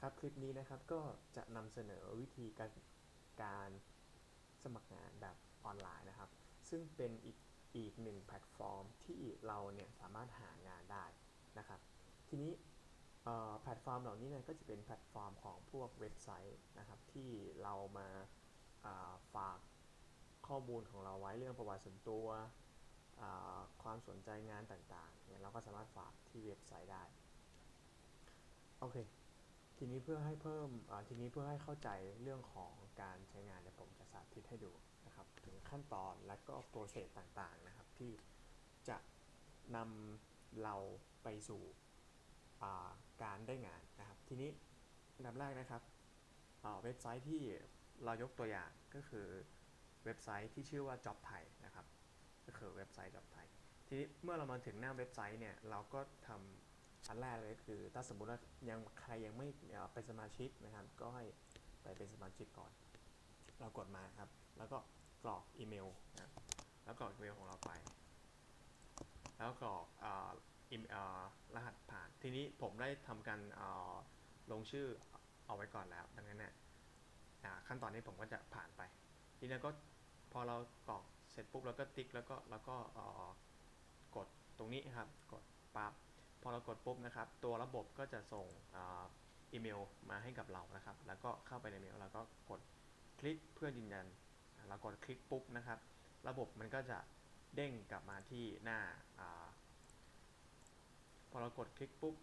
ครับคลิปนี้นะครับก็จะนำเสนอวิธีการการสมัครงานแบบออนไลน์นะครับ ซึ่งเป็นอีกอีกหนึ่งแพลตฟอร์มที่เราเนี่ยสามารถหางานได้นะครับ ทีนี้แพลตฟอร์มเหล่านี้เนี่ยก็จะเป็นแพลตฟอร์มของพวกเว็บไซต์นะครับ ที่เรามาาฝากข้อมูลของเราไว้เรื่องประวัติส่วนตัวความสนใจงานต่างๆเนี่ยเราก็สามารถฝากที่เว็บไซต์ได้ โอเค ทีนี้เพื่อให้เพิ่มทีนี้เพื่อให้เข้าใจเรื่องของการใช้งานเนี่ยผมจะสาธิตให้ดูนะครับถึงขั้นตอนและก็โปรเซสต่างๆนะครับ ที่จะนำเราไปสู่การได้งานนะครับ ทีนี้อันดับแรกนะครับเว็บไซต์ที่เรายกตัวอย่างก็คือเว็บไซต์ที่ชื่อว่า Job Thai นะครับ ก็คือเว็บไซต์ Job Thai ทีนี้เมื่อเรามาถึงหน้าเว็บไซต์เนี่ยเราก็ทำ อันแรกเลยคือ ถ้าสมมติว่ายังใครยังไม่เป็นสมาชิกนะครับ ก็ให้ไปเป็นสมาชิกก่อน เรากดมาครับ แล้วก็กรอกอีเมลนะแล้วกรอกอีเมลของเราไป แล้วกรอกอีเมลรหัสผ่าน ทีนี้ผมได้ทำการลงชื่อเอาไว้ก่อนแล้ว ดังนั้นเนี่ยขั้นตอนนี้ผมก็จะผ่านไป ทีนี้ก็พอเรากรอกเสร็จปุ๊บเราก็ติ๊กแล้วก็แล้วก็กดตรงนี้ครับ กดปั๊บ พอเรากดปุ๊บนะครับ ตัวระบบก็จะส่งอ,อีเมลมาให้กับเรานะครับ แล้วก็เข้าไปในเมลแล้วก็กดคลิกเพื่อยืนยันเรากดคลิกปุ๊บนะครับ ระบบมันก็จะเด้งกลับมาที่หน้าอาพอเรากดคลิกปุ๊บ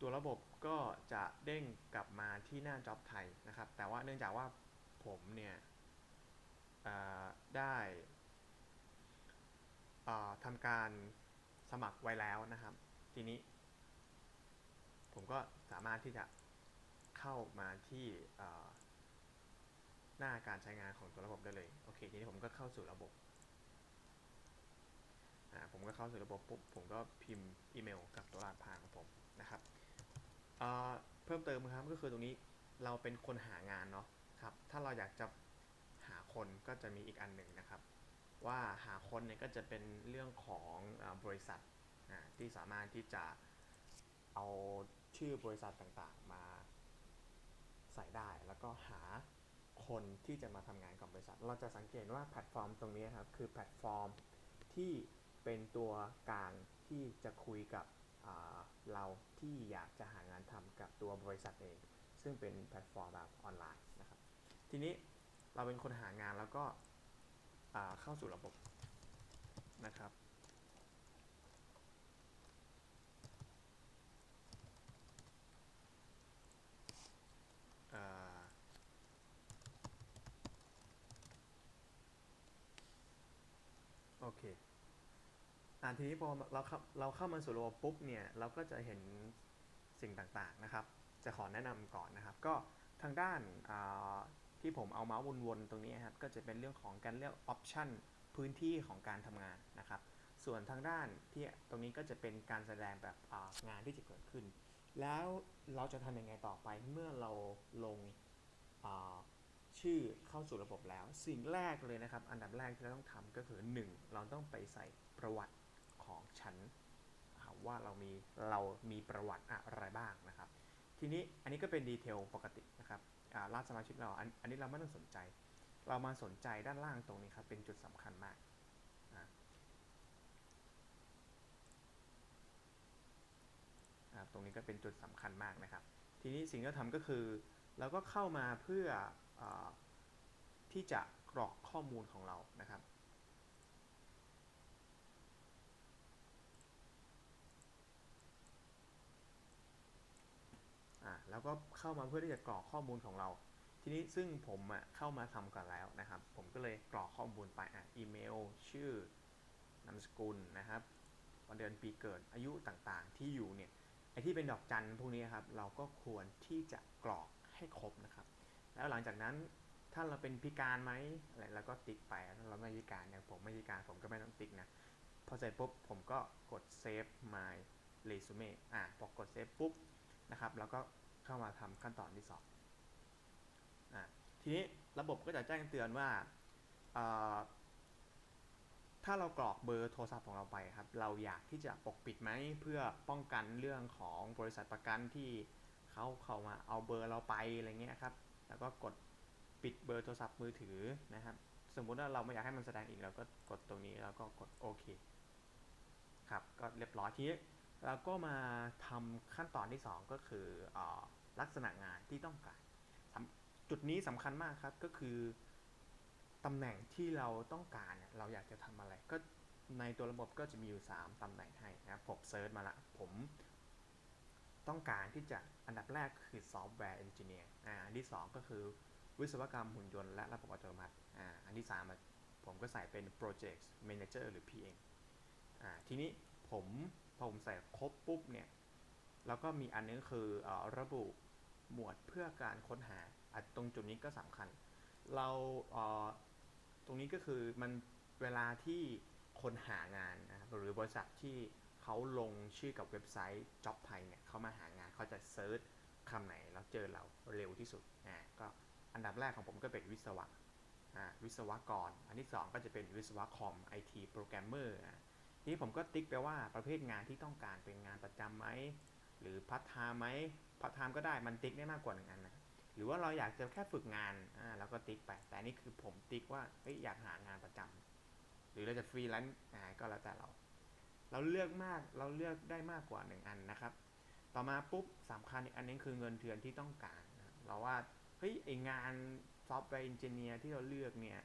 ตัวระบบก็จะเด้งกลับมาที่หน้า Job ไทยนะครับ แต่ว่าเนื่องจากว่าผมเนี่ยได้ทำการ สมัครไว้แล้วนะครับ ทีนี้ ผมก็สามารถที่จะเข้ามาที่หน้าการใช้งานของตัวระบบได้เลยโอเคทีนี้ผมก็เข้าสู่ระบบผมก็เข้าสู่ระบบปุ๊บผมก็พิมพ์อีเมลกับตัวรหัสผ่านของผมนะครับอ่าเพิ่มเติมครับก็คือตรงนี้เราเป็นคนหางานเนาะครับถ้าเราอยากจะหาคนก็จะมีอีกอันหนึ่งนะครับ ว่าหาคนเนี่ยก็จะเป็นเรื่องของอบริษัทที่สามารถที่จะเอาชื่อบริษัทต่างๆมาใส่ได้ แล้วก็หาคนที่จะมาทำงานกับบริษัท เราจะสังเกตว่าแพลตฟอร์มตรงนี้ครับคือแพลตฟอร์มที่เป็นตัวกลางที่จะคุยกับเราที่อยากจะหางานทำกับตัวบริษัทเอง ซึ่งเป็นแพลตฟอร์มแบบออนไลน์นะครับ ทีนี้เราเป็นคนหางานแล้วก็ เข้าสู่ระบบนะครับ โอเค อ่าทีนี้พอเราเข้าเราเข้ามาสู่ระบบปุ๊บเนี่ย เราก็จะเห็นสิ่งต่างๆนะครับ จะขอแนะนำก่อนนะครับ ก็ทางด้านา ที่ผมเอาเมาส์วนๆตรงนี้ครับก็จะเป็นเรื่องของการเลือกออปชันพื้นที่ของการทำงานนะครับส่วนทางด้านที่ตรงนี้ก็จะเป็นการแสดงแบบงานที่จะเกิดขึ้น แล้วเราจะทำยังไงต่อไปเมื่อเราลงชื่อเข้าสู่ระบบแล้ว สิ่งแรกเลยนะครับ อันดับแรกที่เราต้องทำก็คือ 1 เราต้องไปใส่ประวัติของฉันว่าเรามีเรามีประวัติอะไรบ้างนะครับ ทีนี้อันนี้ก็เป็นดีเทลปกตินะครับ ล่าสมาชิกเราอันอันนี้เราไม่ต้องสนใจ เรามาสนใจด้านล่างตรงนี้ครับ เป็นจุดสำคัญมากนะครับตรงนี้ก็เป็นจุดสำคัญมากนะครับ ทีนี้สิ่งที่เราทำก็คือ เราก็เข้ามาเพื่ออที่จะกรอกข้อมูลของเรานะครับ ล้วก็เข้ามาเพื่อที่จะกรอกข้อมูลของเรา ทีนี้ซึ่งผมอะเข้ามาทำก่อนแล้วนะครับ ผมก็เลยกรอกข้อมูลไปอะอีเมล ชื่อนามสกุลนะครับวันเดือนปีเกิดอายุต่างๆ ที่อยู่เนี่ยไอที่เป็นดอกจันพวกนี้ครับเราก็ควรที่จะกรอกให้ครบนะครับ แล้วหลังจากนั้นถ้าเราเป็นพิการไหมอะไรเราก็ติ๊กไปถ้าเราไม่พิการอย่างผมไม่พิการผมก็ไม่ต้องติ๊กนะพอเสร็จปุ๊บผมก็กด save my resume อะพอกด save ปุ๊บนะครับ แล้วก็ เข้ามาทำขั้นตอนที่สองอะทีนี้ระบบก็จะแจ้งเตือนว่า ถ้าเรากรอกเบอร์โทรศัพท์ของเราไปครับ เราอยากที่จะปกปิดไหมเพื่อป้องกันเรื่องของบริษัทประกันที่เขาเข้ามาเอาเบอร์เราไปอะไรเงี้ยครับ แล้วก็กดปิดเบอร์โทรศัพท์มือถือนะครับ สมมุติว่าเราไม่อยากให้มันแสดงอีกเราก็กดตรงนี้แล้วก็กดโอเคครับ ก็เรียบร้อยทีนี้เราก็มาทำขั้นตอนที่ 2 ก็คืออ ลักษณะงานที่ต้องการ จุดนี้สำคัญมากครับก็คือตำแหน่งที่เราต้องการเนี่ยเราอยากจะทำอะไร ก็ในตัวระบบก็จะมีอยู่ 3ตำแหน่งให้นะผมเซิร์ชมาละ ผมต้องการที่จะอันดับแรกคือซอฟต์แวร์เอนจิเนียร์อันที่ 2 ก็คือวิศวกรรมหุ่นยนต์และระบบอัตโนมัติอันที่ 3 ผมก็ใส่เป็น Project Manager หรือ PM อทีนี้ผมพอผมใส่ครบปุ๊บเนี่ย แล้วก็มีอันนึงคืออระบุหมวดเพื่อการค้นหาตรงจุดนี้ก็สำคัญ เราเตรงนี้ก็คือมันเวลาที่คนหางานนะครับหรือบริษัทที่เขาลงชื่อกับเว็บไซต์ Job ไทยเนี่ยเขามาหางานเขาจะเซิร์ชคำไหนแล้วเจอเราเร็วที่สุดอ่าก็อันดับแรกของผมก็เป็นวิศวะอ่าวิศวกร อันที่ 2 ก็จะเป็นวิศวะคอมไอทีโปรแกรมเมอร์นี่ผมก็ติ๊กไปว่าประเภทงานที่ต้องการเป็นงานประจำไหม หรือพัฒนาไหมพัฒนาก็ได้มันติ๊กได้มากกว่าหนึ่งอันนะหรือว่าเราอยากจะแค่ฝึกงานอ่าเราก็ติ๊กไปแต่นี่คือผมติ๊กว่าเฮ้ยอยากหางานประจำหรือเราจะฟรีแลนซ์อ่าก็แล้วแต่เรา เราเลือกมากเราเลือกได้มากกว่าหนึ่งอันนะครับ ต่อมาปุ๊บสำคัญอีกอันนึงคือเงินเดือนที่ต้องการเราว่าเฮ้ยไองานซอฟต์แวร์เอนจิเนียร์ที่เราเลือกเนี่ย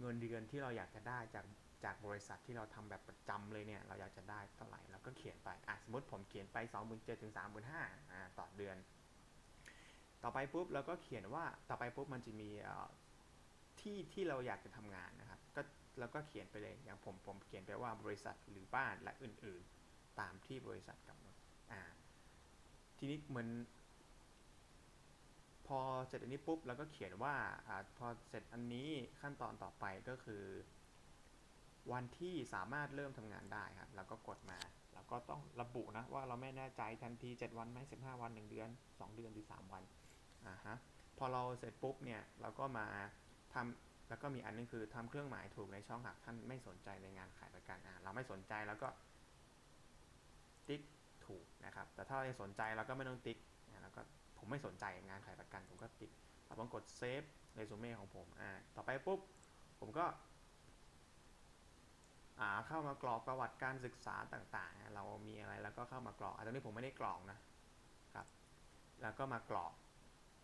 เงินเดือนที่เราอยากจะได้จาก จากบริษัทที่เราทำแบบประจำเลยเนี่ย เราอยากจะได้เท่าไหร่เราก็เขียนไปอะสมมติผมเขียนไป2 7 0 0 0ถึง35,000อ่าต่อเดือน ต่อไปปุ๊บเราก็เขียนว่าต่อไปปุ๊บมันจะมีที่ที่เราอยากจะทำงานนะครับก็แล้วก็เขียนไปเลยอย่างผมผมเขียนไปว่าบริษัทหรือบ้านและอื่นๆ ตามที่บริษัทกำหนดอ่าทีนี้เหมือนพอเสร็จอันนี้ปุ๊บเราก็เขียนว่าอ่าพอเสร็จอันนี้ขั้นตอนต่อไปก็คือ วันที่สามารถเริ่มทำงานได้ครับเราก็กดมาเราก็ต้องระบุนะว่าเราไม่แน่ใจทันที 7 วันไหม15 วัน 1 เดือน 2 เดือนหรือ 3 วันอ่าฮะพอเราเสร็จปุ๊บเนี่ยเราก็มาทำแล้วก็มีอันนึงคือทำเครื่องหมายถูกในช่องหากท่านไม่สนใจในงานขายประกันอ่าเราไม่สนใจแล้วก็ติ๊กถูกนะครับ แต่ถ้าเราสนใจเราก็ไม่ต้องติ๊กนะแล้วก็ผมไม่สนใจงานขายประกันผมก็ติ๊กเราต้องกดเซฟเรซูเม่ของผมอ่าต่อไปปุ๊บผมก็อ่า เข้ามากรอกประวัติการศึกษาต่างๆ เรามีอะไรแล้วก็เข้ามากรอกอันนี้ผมไม่ได้กรอกนะครับ แล้วก็มากรอก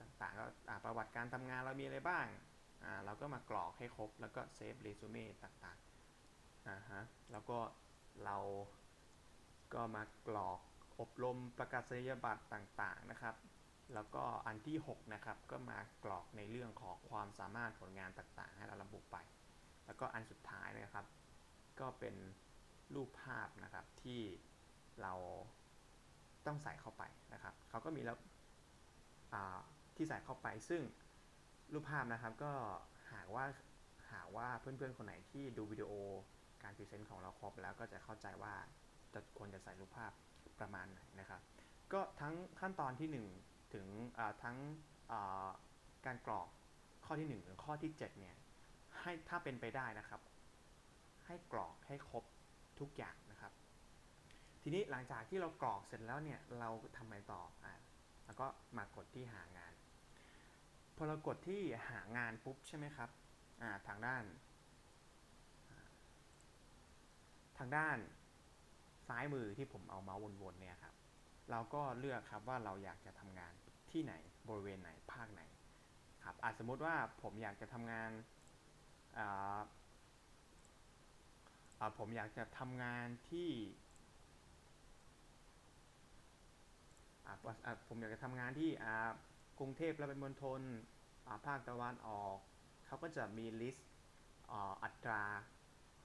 ต่างๆก็ประวัติการทำงานเรามีอะไรบ้างอ่าเราก็มากรอกให้ครบแล้วก็เซฟเรซูเม่ต่างๆอ่าฮะแล้วก็เราก็มากรอกอบรมประกาศนียบัตรต่างๆนะครับ แล้วก็อันที่ 6 นะครับ ก็มากรอกในเรื่องของความสามารถผลงานต่างๆ ให้เราระบุไป แล้วก็อันสุดท้ายนะครับ ก็เป็นรูปภาพนะครับที่เราต้องใส่เข้าไปนะครับเขาก็มีแล้วที่ใส่เข้าไปซึ่งรูปภาพนะครับก็หากว่าหากว่าเพื่อนๆคนไหนที่ดูวิดีโอการพรีเซนต์ของเราครบแล้วก็จะเข้าใจว่าจะควรจะใส่รูปภาพประมาณไหนนะครับ ก็ทั้งขั้นตอนที่ 1 ถึงทั้งการกรอกข้อที่ 1 ถึงข้อที่7เนี่ยให้ถ้าเป็นไปได้นะครับ ให้กรอกให้ครบทุกอย่างนะครับ ทีนี้หลังจากที่เรากรอกเสร็จแล้วเนี่ยเราทำไงต่ออะแล้วก็มากดที่หางานพอเรากดที่หางานปุ๊บใช่ไหมครับอ่าทางด้าน ทางด้านซ้ายมือที่ผมเอาเมาส์วนๆเนี่ยครับเราก็เลือกครับว่าเราอยากจะทำงานที่ไหนบริเวณไหนภาคไหนครับอาจสมมติว่าผมอยากจะทำงาน ผมอยากจะทำงานที่ผมอยากจะทำงานที่กรุงเทพและเป็นมณฑลภาคตะวันออก เขาก็จะมีลิสต์อัตรา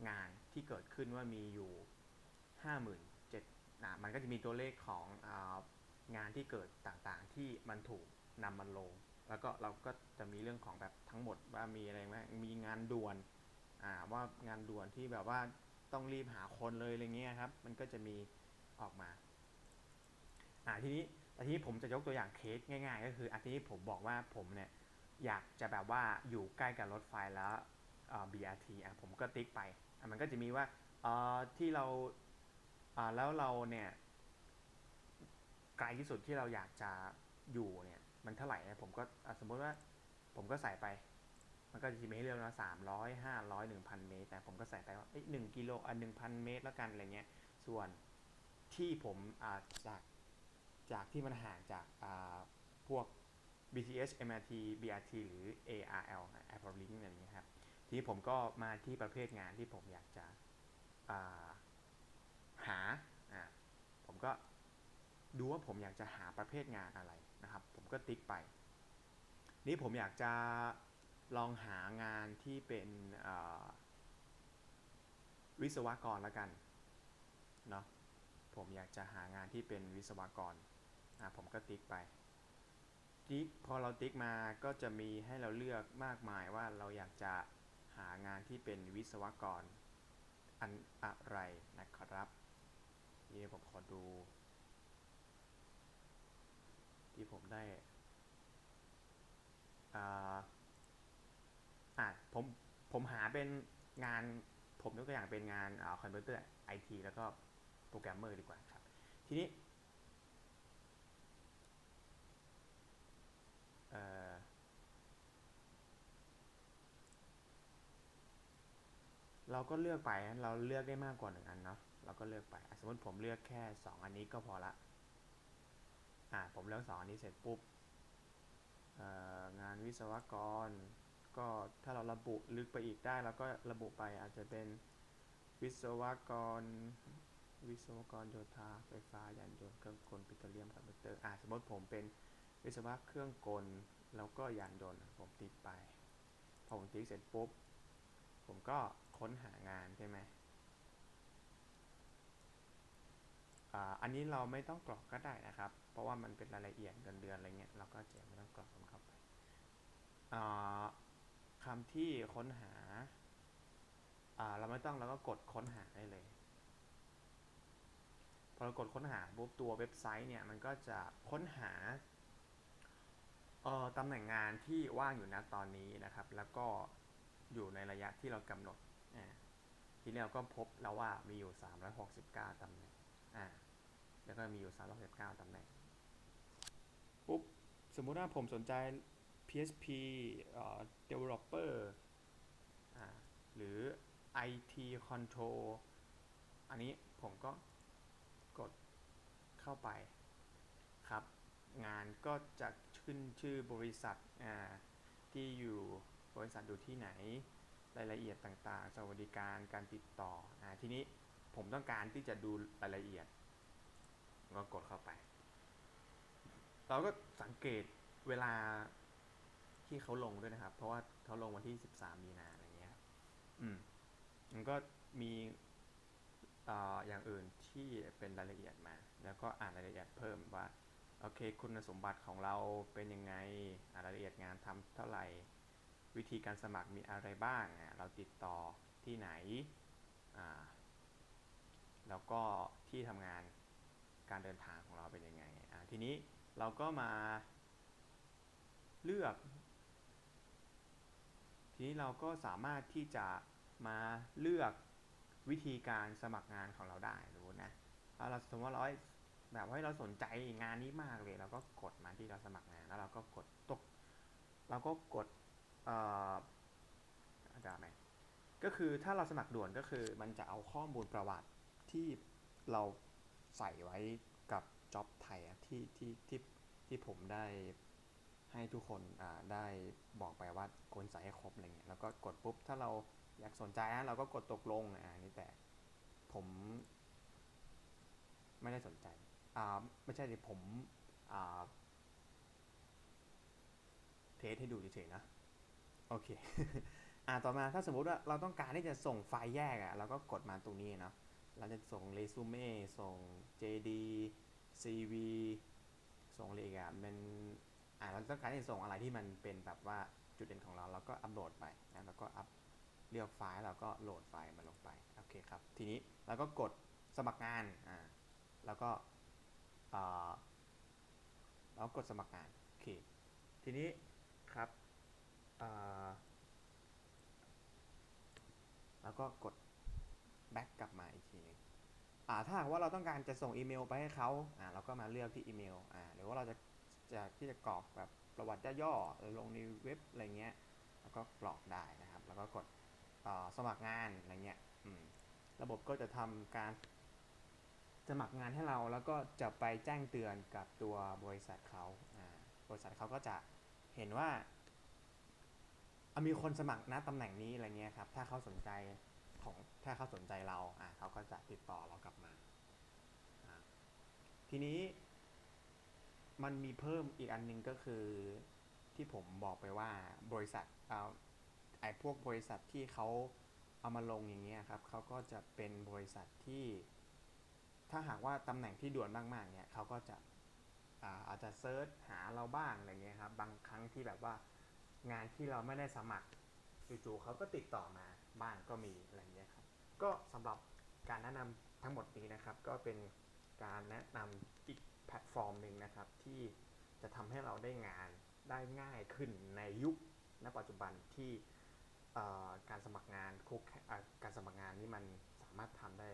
งานที่เกิดขึ้นว่ามีอยู่ 57,000นะมันก็จะมีตัวเลขของงานที่เกิดต่างๆ ที่มันถูกนำมันลง แล้วก็เราก็จะมีเรื่องของแบบทั้งหมดว่ามีอะไรไหมมีงานด่วน ว่างานด่วนที่แบบว่าต้องรีบหาคนเลยอะไรเงี้ยครับ มันก็จะมีออกมาอ่าทีนี้ทีนี้ผมจะยกตัวอย่างเคสง่าย ๆ ก็คืออันนี้ผมบอกว่าผมเนี่ยอยากจะแบบว่าอยู่ใกล้กับรถไฟแล้ว BRT อะผมก็ติ๊กไปมันก็จะมีว่าที่เราแล้วเราเนี่ยไกลที่สุดที่เราอยากจะอยู่เนี่ยมันเท่าไหร่นะผมก็สมมติว่าผมก็ใส่ไป มันก็จะมีให้เลือกนะสามร้อยห้าร้อยหนึ่งพันเมตร แต่ผมก็ใส่ไปว่าหนึ่งกิโลอะหนึ่งพันเมตรแล้วกันอะไรเงี้ย ส่วนที่ผมอ่าจากจากที่มันห่างจากอ่าพวก BTS MRT BRT หรือ ARL Airport Link อะไรเงี้ยครับ ทีนี้ผมก็มาที่ประเภทงานที่ผมอยากจะอ่าหาอ่าผมก็ดูว่าผมอยากจะหาประเภทงานอะไรนะครับ ผมก็ติ๊กไป นี่ผมอยากจะ ลองหางานที่เป็นวิศวกรแล้วกันเนาะผมอยากจะหางานที่เป็นวิศวกรอ่าผมก็ติ๊กไปติ๊กพอเราติ๊กมาก็จะมีให้เราเลือกมากมายว่าเราอยากจะหางานที่เป็นวิศวกรอันอะไรนะครับนี่ผมขอดู ที่ผมได้ อ่า อะ ผมหาเป็นงานผมยกตัวอย่างเป็นงานอคอมพิวเตอร์ไอทีแล้วก็โปรแกรมเมอร์ดีกว่าครับ ทีนี้เราก็เลือกไปเราเลือกได้มากกว่าหนึ่งอันเนาะเราก็เลือกไป สมมติผมเลือกแค่ 2 อันนี้ก็พอละ อ่าผมเลือก 2 อันนี้เสร็จปุ๊บงานวิศวกร ก็ถ้าเราระบุลึกไปอีกได้เราก็ระบุไปอาจจะเป็นวิศวกร วิศวกรโยธาไฟฟ้ายานยนต์เครื่องกลปิโตรเลียมคอมพิวเตอร์อ่าสมมติผมเป็นวิศวะเครื่องกลแล้วก็ยานยนต์ผมติ๊กไป พอผมติ๊กเสร็จปุ๊บ ผมก็ค้นหางานใช่ไหมอ่าอันนี้เราไม่ต้องกรอกก็ได้นะครับ เพราะว่ามันเป็นรายละเอียดเงินเดือนอะไรเงี้ยเราก็จะไม่ต้องกรอกมันเข้าไป อ่า คำที่ค้นหา อ่า เราไม่ต้องเราก็กดค้นหาได้เลย พอเรากดค้นหาปุ๊บตัวเว็บไซต์เนี่ยมันก็จะค้นหาเอ่อตำแหน่งงานที่ว่างอยู่ณตอนนี้นะครับ แล้วก็อยู่ในระยะที่เรากำหนดอ่าทีนี้เราก็พบแล้วว่ามีอยู่ 369ตำแหน่งอ่าแล้วก็มีอยู่ 369ตำแหน่งปุ๊บสมมุติว่าผมสนใจ PHP เอ่อ developer อ่าหรือ IT control อันนี้ผมก็กดเข้าไปครับ งานก็จะขึ้นชื่อบริษัทที่อยู่บริษัทอยู่ที่ไหน รายละเอียดต่างๆ สวัสดิการการติดต่ออทีนี้ผมต้องการที่จะดูรายละเอียดก็กดเข้าไป เราก็สังเกตเวลา ที่เขาลงด้วยนะครับ เพราะว่าเขาลงวันที่13มีนาอะไรเงี้ยอืมมันก็มีอ่าอย่างอื่นที่เป็นรายละเอียดมา แล้วก็อ่านรายละเอียดเพิ่มว่าโอเค คุณสมบัติของเราเป็นยังไงอารายละเอียดงานทำเท่าไหร่ วิธีการสมัครมีอะไรบ้างเราติดต่อที่ไหนอ่าแล้วก็ที่ทำงานการเดินทางของเราเป็นยังไงอ่าทีนี้เราก็มาเลือก ทีนี้เราก็สามารถที่จะมาเลือกวิธีการสมัครงานของเราได้รู้นะถ้าเราสมมติว่าเราแบบว่าเราสนใจงานนี้มากเลยเราก็กดมาที่เราสมัครงานแล้วเราก็กดตก เราก็กดเอ่อเดี๋ยวไหมก็คือถ้าเราสมัครด่วนก็คือมันจะเอาข้อมูลประวัติที่เราใส่ไว้กับจ็อบไทยที่ที่ที่ที่ผมได้ ให้ทุกคนได้บอกไปว่าควรใส่ให้ครบอะไรเงี้ยแล้วก็กดปุ๊บ ถ้าเราอยากสนใจนะเราก็กดตกลงอ่านี่แต่ผม ไม่ได้สนใจอ่าไม่ใช่ดิผมอ่าเทสให้ดูเฉยๆนะโอเคอ่าต่อมาถ้าสมมุติว่าเราต้องการที่จะส่งไฟล์แยกอะ่ะเราก็กดมาตรงนี้เนาะเราจะส่งเรซูเม่ส่ง JD CV ส่งอะไรอีกอะเป็น อ่าเราต้องการที่จะส่งอะไรที่มันเป็นแบบว่าจุดเด่นของเราเราก็อัปโหลดไปนะแล้วก็อัพเลือกไฟล์เราก็โหลดไฟล์มาลงไปโอเคครับทีนี้เราก็กดสมัครงานอ่าแล้วก็อ่าเรากดสมัครงานโอเคทีนี้ครับอ่าแล้วก็กด back กลับมาอีกทีหนึงอ่าถ้าหากว่าเราต้องการจะส่งอีเมลไปให้เขาอ่าเราก็มาเลือกที่อีเมลอ่าหรือว่าเราจะ จะที่จะกรอกแบบประวัติย่อๆหรือลงในเว็บอะไรเงี้ยแล้วก็กรอกได้นะครับ แล้วก็กดสมัครงานอะไรเงี้ยระบบก็จะทำการสมัครงานให้เราแล้วก็จะไปแจ้งเตือนกับตัวบริษัทเขาบริษัทเขาก็จะเห็นว่ามีคนสมัครนะตำแหน่งนี้อะไรเงี้ยครับ ถ้าเขาสนใจของถ้าเขาสนใจเราอะเขาก็จะติดต่อเรากลับมา ทีนี้ มันมีเพิ่มอีกอันหนึงก็คือที่ผมบอกไปว่าบริษัทเอาไอ้พวกบริษัทที่เขาเอามาลงอย่างเงี้ยครับเขาก็จะเป็นบริษัทที่ ถ้าหากว่าตำแหน่งที่ด่วนมากๆเนี่ยเขาก็จะอาอาจจะเซิร์ชหาเราบ้างอะไรเงี้ยครับบางครั้งที่แบบว่างานที่เราไม่ได้สมัครจู่ๆเขาก็ติดต่อมาบ้างก็มีอะไรเงี้ยครับก็สำหรับการแนะนำทั้งหมดนี้นะครับ ก็เป็นการแนะนำอีก แพลตฟอร์มหนึ่งนะครับที่จะทำให้เราได้งานได้ง่ายขึ้นในยุคณปัจจุบันที่การสมัครงานคุกการสมัครงานนี่มันสามารถทำได้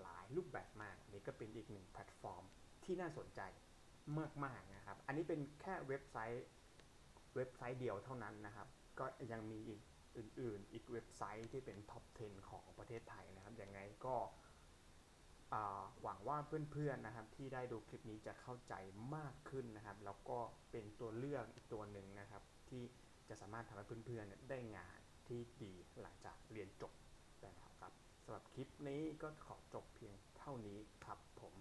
หลายรูปแบบมากนนี้ก็เป็นอีกหนึ่งแพลตฟอร์มที่น่าสนใจมากๆนะครับ อันนี้เป็นแค่เว็บไซต์เว็บไซต์เดียวเท่านั้นนะครับ ก็ยังมีอีกอื่นๆ อีกเว็บไซต์ที่เป็นท็อป 10 ของประเทศไทยนะครับ ยังไงก็ หวังว่าเพื่อนๆนะครับที่ได้ดูคลิปนี้จะเข้าใจมากขึ้นนะครับ แล้วก็เป็นตัวเลือกอีกตัวหนึ่งนะครับ ที่จะสามารถทำให้เพื่อนๆได้งานที่ดีหลังจากเรียนจบไปแล้วครับสำหรับคลิปนี้ก็ขอจบเพียงเท่านี้ครับผม